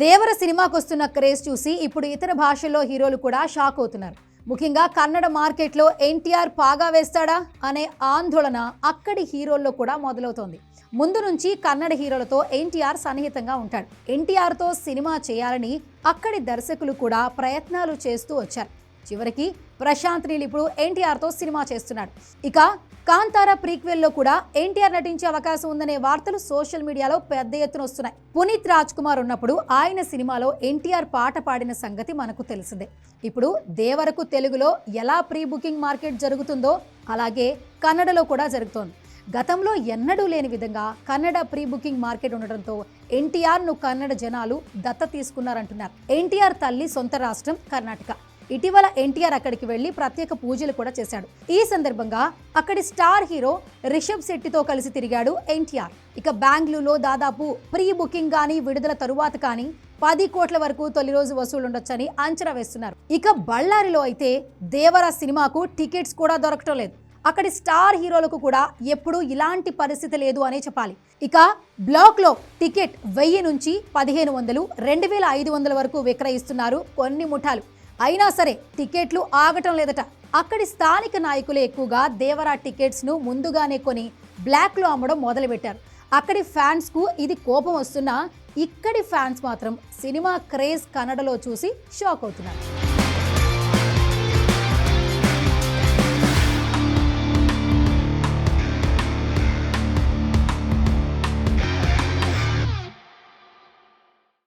దేవర సినిమాకు వస్తున్న క్రేజ్ చూసి ఇప్పుడు ఇతర భాషల్లో హీరోలు కూడా షాక్ అవుతున్నారు. ముఖ్యంగా కన్నడ మార్కెట్లో ఎన్టీఆర్ పాగా వేస్తాడా అనే ఆందోళన అక్కడి హీరోల్లో కూడా మొదలవుతోంది. ముందు నుంచి కన్నడ హీరోలతో ఎన్టీఆర్ సన్నిహితంగా ఉంటాడు. ఎన్టీఆర్తో సినిమా చేయాలని అక్కడి దర్శకులు కూడా ప్రయత్నాలు చేస్తూ వచ్చారు. చివరికి ప్రశాంత్ నీల్ ఇప్పుడు ఎన్టీఆర్తో సినిమా చేస్తున్నాడు. ఇక కాంతార ప్రీక్వెల్లో కూడా ఎన్టీఆర్ నటించే అవకాశం ఉందనే వార్తలు సోషల్ మీడియాలో పెద్ద ఎత్తున వస్తున్నాయి. పునీత్ రాజ్ కుమార్ ఉన్నప్పుడు ఆయన సినిమాలో ఎన్టీఆర్ పాట పాడిన సంగతి మనకు తెలిసిందే. ఇప్పుడు దేవరకు తెలుగులో ఎలా ప్రీ బుకింగ్ మార్కెట్ జరుగుతుందో అలాగే కన్నడలో కూడా జరుగుతోంది. గతంలో ఎన్నడూ లేని విధంగా కన్నడ ప్రీ బుకింగ్ మార్కెట్ ఉండడంతో ఎన్టీఆర్ను కన్నడ జనాలు దత్త తీసుకున్నారంటున్నారు. ఎన్టీఆర్ తల్లి సొంత రాష్ట్రం కర్ణాటక. ఇటీవల ఎన్టీఆర్ అక్కడికి వెళ్ళి ప్రత్యేక పూజలు కూడా చేశాడు. ఈ సందర్భంగా అక్కడి స్టార్ హీరో రిషబ్ శెట్టితో కలిసి తిరిగాడు ఎన్టీఆర్. ఇక బెంగళూరులో దాదాపు ప్రీ బుకింగ్ కానీ విడుదల తరువాత కానీ పది కోట్ల వరకు తొలి రోజు వసూలు ఉండొచ్చని అంచనా వేస్తున్నారు. ఇక బళ్ళారిలో అయితే దేవర సినిమాకు టికెట్స్ కూడా దొరకటం లేదు. అక్కడి స్టార్ హీరోలకు కూడా ఎప్పుడూ ఇలాంటి పరిస్థితి లేదు అనే చెప్పాలి. ఇక బ్లాక్లో టికెట్ వెయ్యి నుంచి పదిహేను వందలు రెండు వేల ఐదు వందల వరకు విక్రయిస్తున్నారు కొన్ని ముఠాలు. అయినా సరే టికెట్లు ఆగటం లేదట. అక్కడి స్థానిక నాయకులు ఎక్కువగా దేవరా టికెట్స్ను ముందుగానే కొని బ్లాక్లో అమ్మడం మొదలుపెట్టారు. అక్కడి ఫ్యాన్స్కు ఇది కోపం వస్తున్నా ఇక్కడి ఫ్యాన్స్ మాత్రం సినిమా క్రేజ్ కన్నడలో చూసి షాక్ అవుతున్నారు.